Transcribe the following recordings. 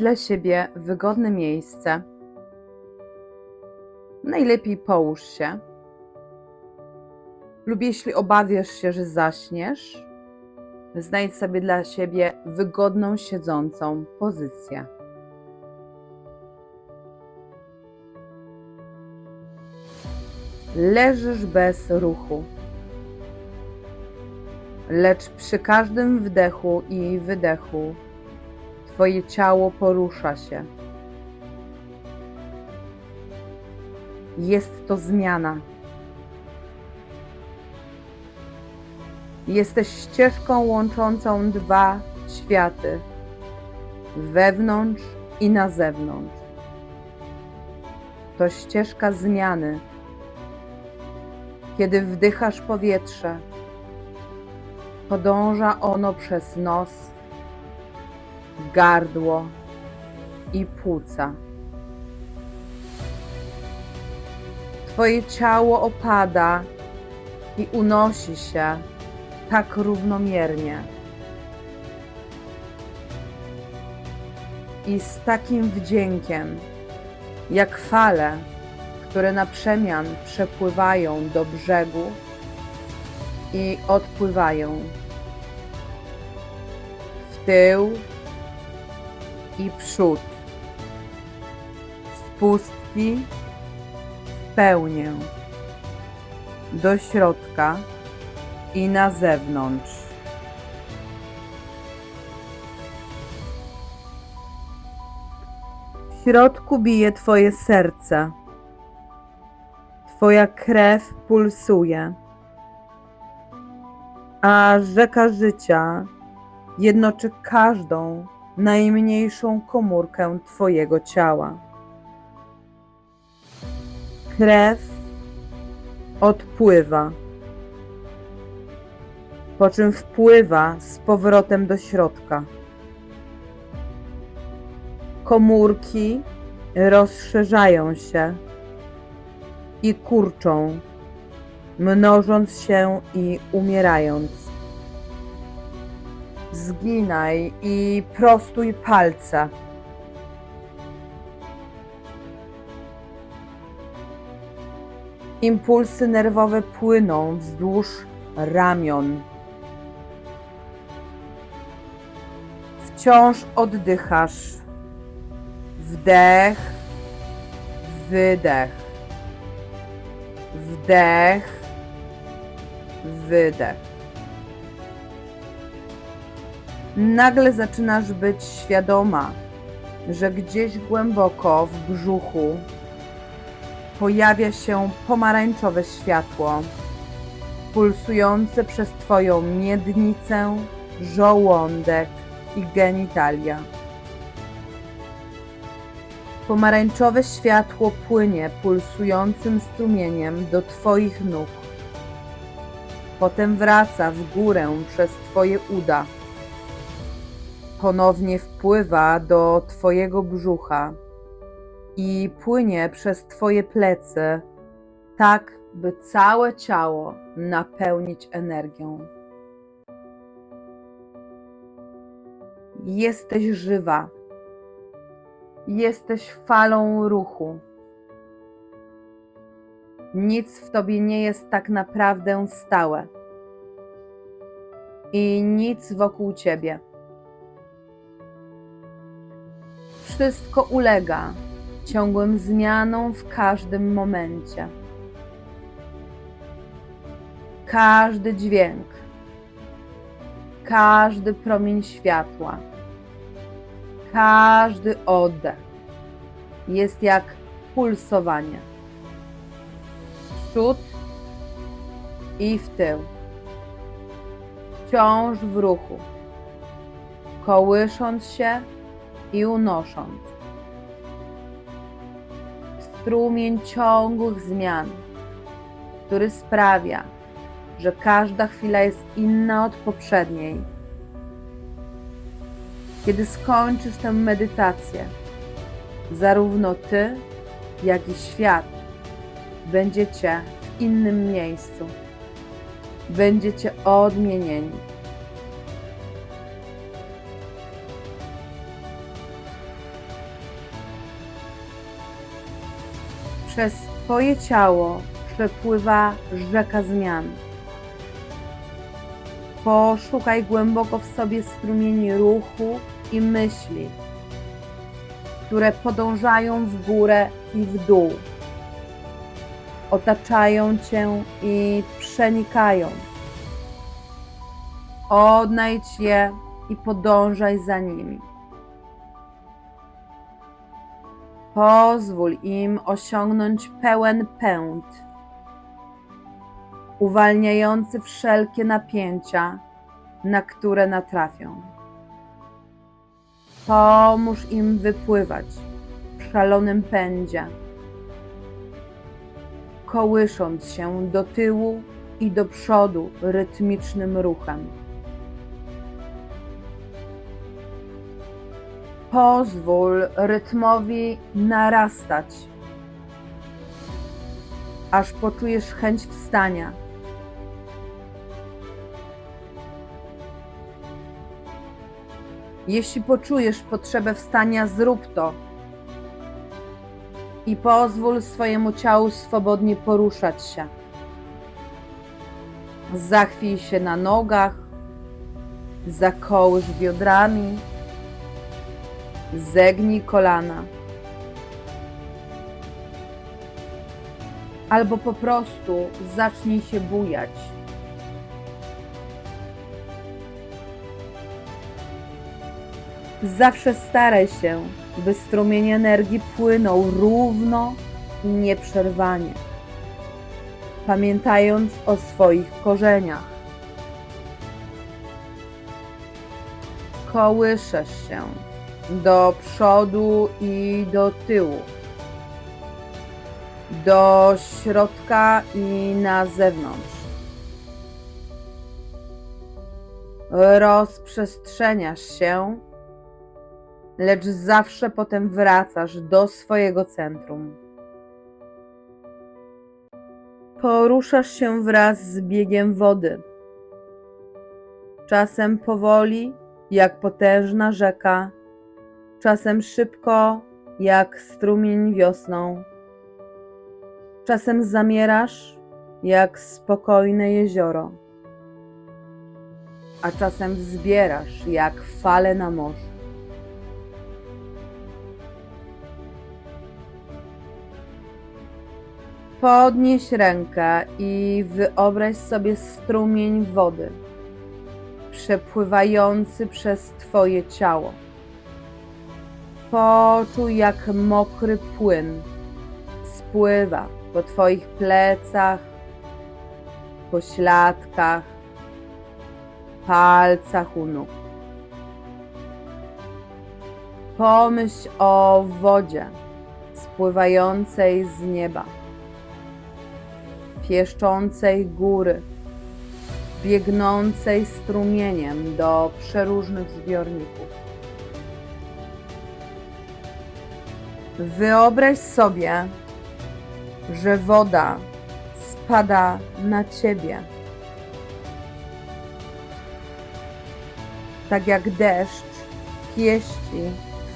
dla siebie wygodne miejsce. Najlepiej połóż się. Lub jeśli obawiasz się, że zaśniesz, znajdź sobie dla siebie wygodną siedzącą pozycję. Leżysz bez ruchu, lecz przy każdym wdechu i wydechu Twoje ciało porusza się. Jest to zmiana. Jesteś ścieżką łączącą dwa światy wewnątrz i na zewnątrz. To ścieżka zmiany. Kiedy wdychasz powietrze, podąża ono przez nos, gardło i płuca. Twoje ciało opada i unosi się tak równomiernie. I z takim wdziękiem, jak fale, które na przemian przepływają do brzegu i odpływają w tył i przód, z pustki w pełnię, do środka i na zewnątrz. W środku bije Twoje serce. Twoja krew pulsuje, a rzeka życia jednoczy każdą najmniejszą komórkę Twojego ciała. Krew odpływa, po czym wpływa z powrotem do środka. Komórki rozszerzają się i kurczą, mnożąc się i umierając. Zginaj i prostuj palce. Impulsy nerwowe płyną wzdłuż ramion. Wciąż oddychasz. Wdech, wydech. Wdech, wydech. Nagle zaczynasz być świadoma, że gdzieś głęboko w brzuchu pojawia się pomarańczowe światło, pulsujące przez Twoją miednicę, żołądek i genitalia. Pomarańczowe światło płynie pulsującym strumieniem do Twoich nóg. Potem wraca w górę przez Twoje uda. Ponownie wpływa do Twojego brzucha i płynie przez Twoje plecy, tak by całe ciało napełnić energią. Jesteś żywa. Jesteś falą ruchu. Nic w tobie nie jest tak naprawdę stałe. I nic wokół ciebie. Wszystko ulega ciągłym zmianom w każdym momencie. Każdy dźwięk, każdy promień światła, każdy oddech jest jak pulsowanie. W przód i w tył. Wciąż w ruchu, kołysząc się i unosząc. Strumień ciągłych zmian, który sprawia, że każda chwila jest inna od poprzedniej. Kiedy skończysz tę medytację, zarówno ty, jak i świat będziecie w innym miejscu. Będziecie odmienieni. Przez Twoje ciało przepływa rzeka zmian. Poszukaj głęboko w sobie strumieni ruchu i myśli, które podążają w górę i w dół, otaczają Cię i przenikają. Odnajdź je i podążaj za nimi. Pozwól im osiągnąć pełen pęd, uwalniający wszelkie napięcia, na które natrafią. Pomóż im wypływać w szalonym pędzie, kołysząc się do tyłu i do przodu rytmicznym ruchem. Pozwól rytmowi narastać, aż poczujesz chęć wstania. Jeśli poczujesz potrzebę wstania, zrób to i pozwól swojemu ciału swobodnie poruszać się. Zachwij się na nogach, zakołysz biodrami, zegnij kolana. Albo po prostu zacznij się bujać. Zawsze staraj się, by strumień energii płynął równo i nieprzerwanie, pamiętając o swoich korzeniach. Kołyszesz się do przodu i do tyłu, do środka i na zewnątrz. Rozprzestrzeniasz się, lecz zawsze potem wracasz do swojego centrum. Poruszasz się wraz z biegiem wody. Czasem powoli, jak potężna rzeka, czasem szybko, jak strumień wiosną. Czasem zamierasz, jak spokojne jezioro, a czasem wzbierasz, jak fale na morzu. Podnieś rękę i wyobraź sobie strumień wody przepływający przez Twoje ciało. Poczuj, jak mokry płyn spływa po Twoich plecach, pośladkach, palcach u nóg. Pomyśl o wodzie spływającej z nieba, pieszczącej góry, biegnącej strumieniem do przeróżnych zbiorników. Wyobraź sobie, że woda spada na ciebie. Tak jak deszcz pieści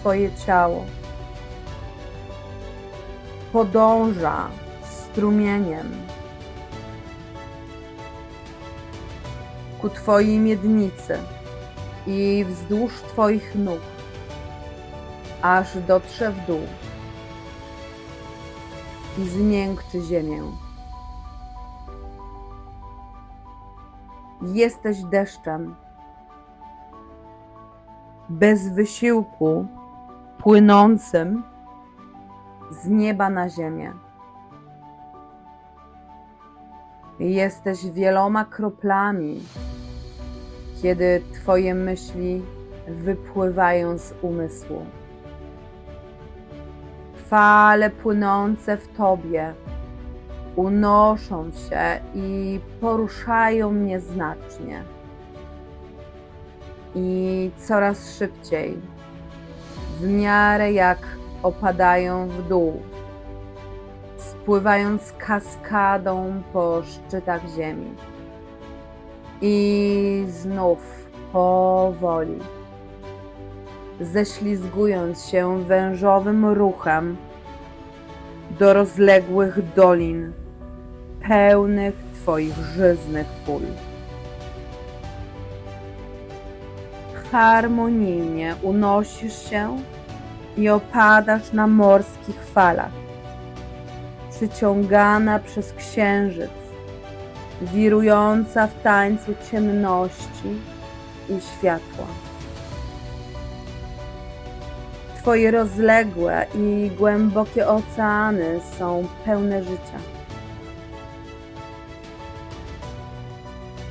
Twoje ciało. Podąża strumieniem ku Twojej miednicy i wzdłuż Twoich nóg, aż dotrze w dół i zmiękczy ziemię. Jesteś deszczem. Bez wysiłku, płynącym z nieba na ziemię. Jesteś wieloma kroplami, kiedy Twoje myśli wypływają z umysłu fale płynące w Tobie unoszą się i poruszają mnie znacznie. I coraz szybciej, w miarę jak opadają w dół, spływając kaskadą po szczytach ziemi. I znów powoli ześlizgując się wężowym ruchem, do rozległych dolin, pełnych Twoich żyznych pól. Harmonijnie unosisz się i opadasz na morskich falach, przyciągana przez księżyc, wirująca w tańcu ciemności i światła. Twoje rozległe i głębokie oceany są pełne życia.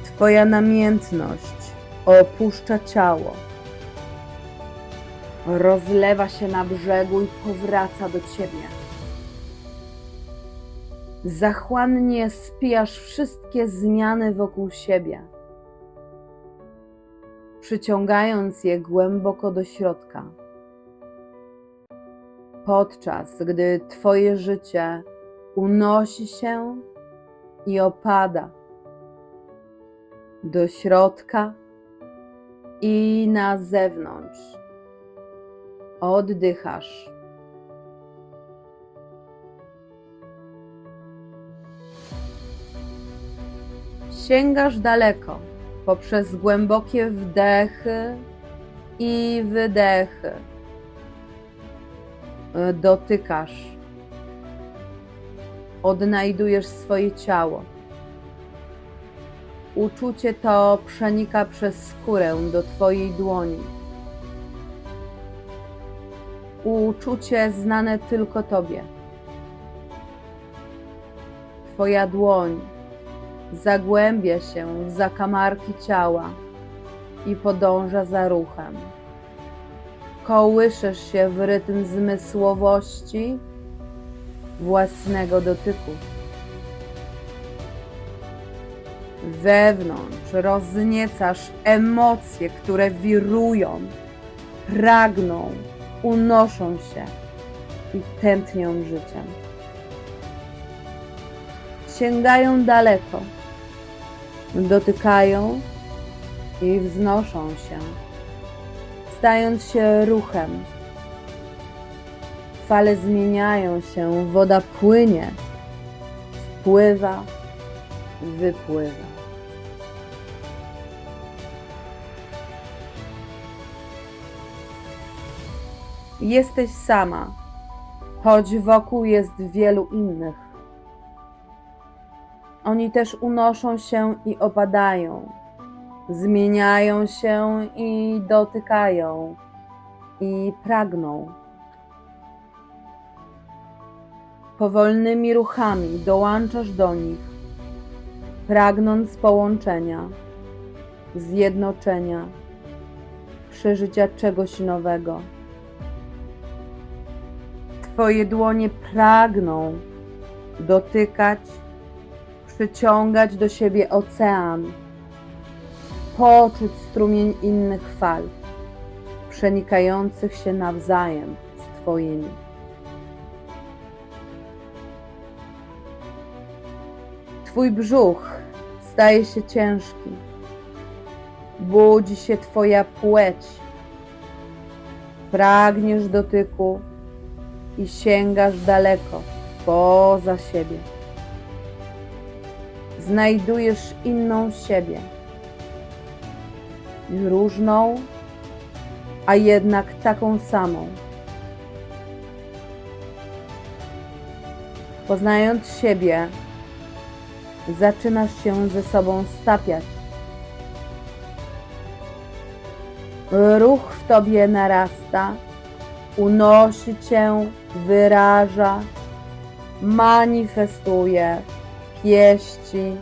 Twoja namiętność opuszcza ciało, rozlewa się na brzegu i powraca do ciebie. Zachłannie spijasz wszystkie zmiany wokół siebie, przyciągając je głęboko do środka podczas gdy Twoje życie unosi się i opada do środka i na zewnątrz. Oddychasz. Sięgasz daleko poprzez głębokie wdechy i wydechy dotykasz, odnajdujesz swoje ciało. Uczucie to przenika przez skórę do Twojej dłoni. Uczucie znane tylko Tobie. Twoja dłoń zagłębia się w zakamarki ciała i podąża za ruchem kołyszysz się w rytm zmysłowości własnego dotyku. Wewnątrz rozniecasz emocje, które wirują, pragną, unoszą się i tętnią życiem. Sięgają daleko, dotykają i wznoszą się stając się ruchem. Fale zmieniają się, woda płynie, wpływa, wypływa. Jesteś sama, choć wokół jest wielu innych. Oni też unoszą się i opadają zmieniają się i dotykają i pragną. Powolnymi ruchami dołączasz do nich, pragnąc połączenia, zjednoczenia, przeżycia czegoś nowego. Twoje dłonie pragną dotykać, przyciągać do siebie ocean poczuć strumień innych fal, przenikających się nawzajem z Twoimi. Twój brzuch staje się ciężki, budzi się Twoja płeć, pragniesz dotyku i sięgasz daleko, poza siebie. Znajdujesz inną siebie różną, a jednak taką samą. Poznając siebie, zaczynasz się ze sobą stapiać. Ruch w tobie narasta, unosi cię, wyraża, manifestuje, pieści.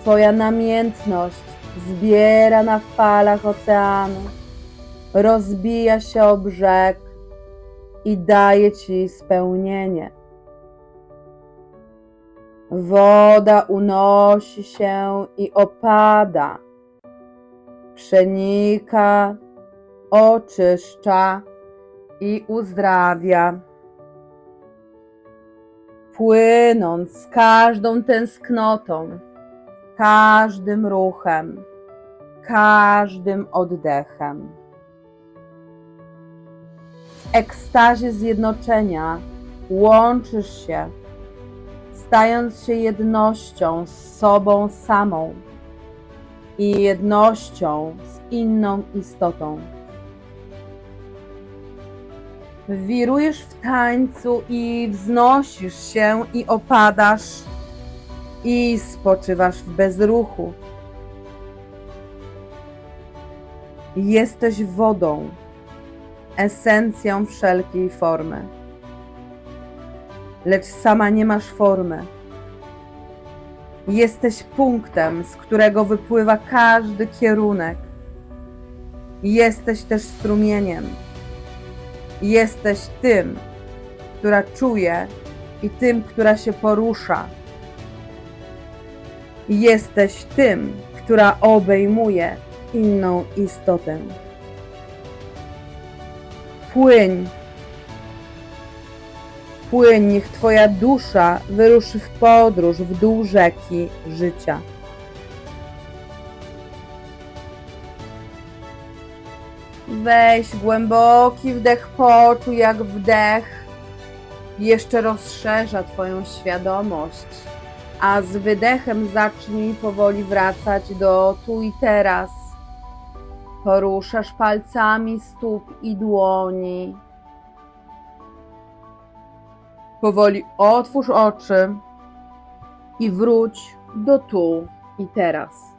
Twoja namiętność zbiera na falach oceanu, rozbija się o brzeg i daje ci spełnienie. Woda unosi się i opada, przenika, oczyszcza i uzdrawia. Płynąc z każdą tęsknotą, każdym ruchem, każdym oddechem. W ekstazie zjednoczenia łączysz się, stając się jednością z sobą samą i jednością z inną istotą. Wirujesz w tańcu i wznosisz się i opadasz i spoczywasz w bezruchu. Jesteś wodą, esencją wszelkiej formy. Lecz sama nie masz formy. Jesteś punktem, z którego wypływa każdy kierunek. Jesteś też strumieniem. Jesteś tym, która czuje i tym, która się porusza. Jesteś tym, która obejmuje inną istotę. Płyń. Płyń, niech Twoja dusza wyruszy w podróż w dół rzeki życia. Weź głęboki wdech, poczuj jak wdech jeszcze rozszerza Twoją świadomość, a z wydechem zacznij powoli wracać do tu i teraz. Poruszasz palcami stóp i dłoni. Powoli otwórz oczy i wróć do tu i teraz.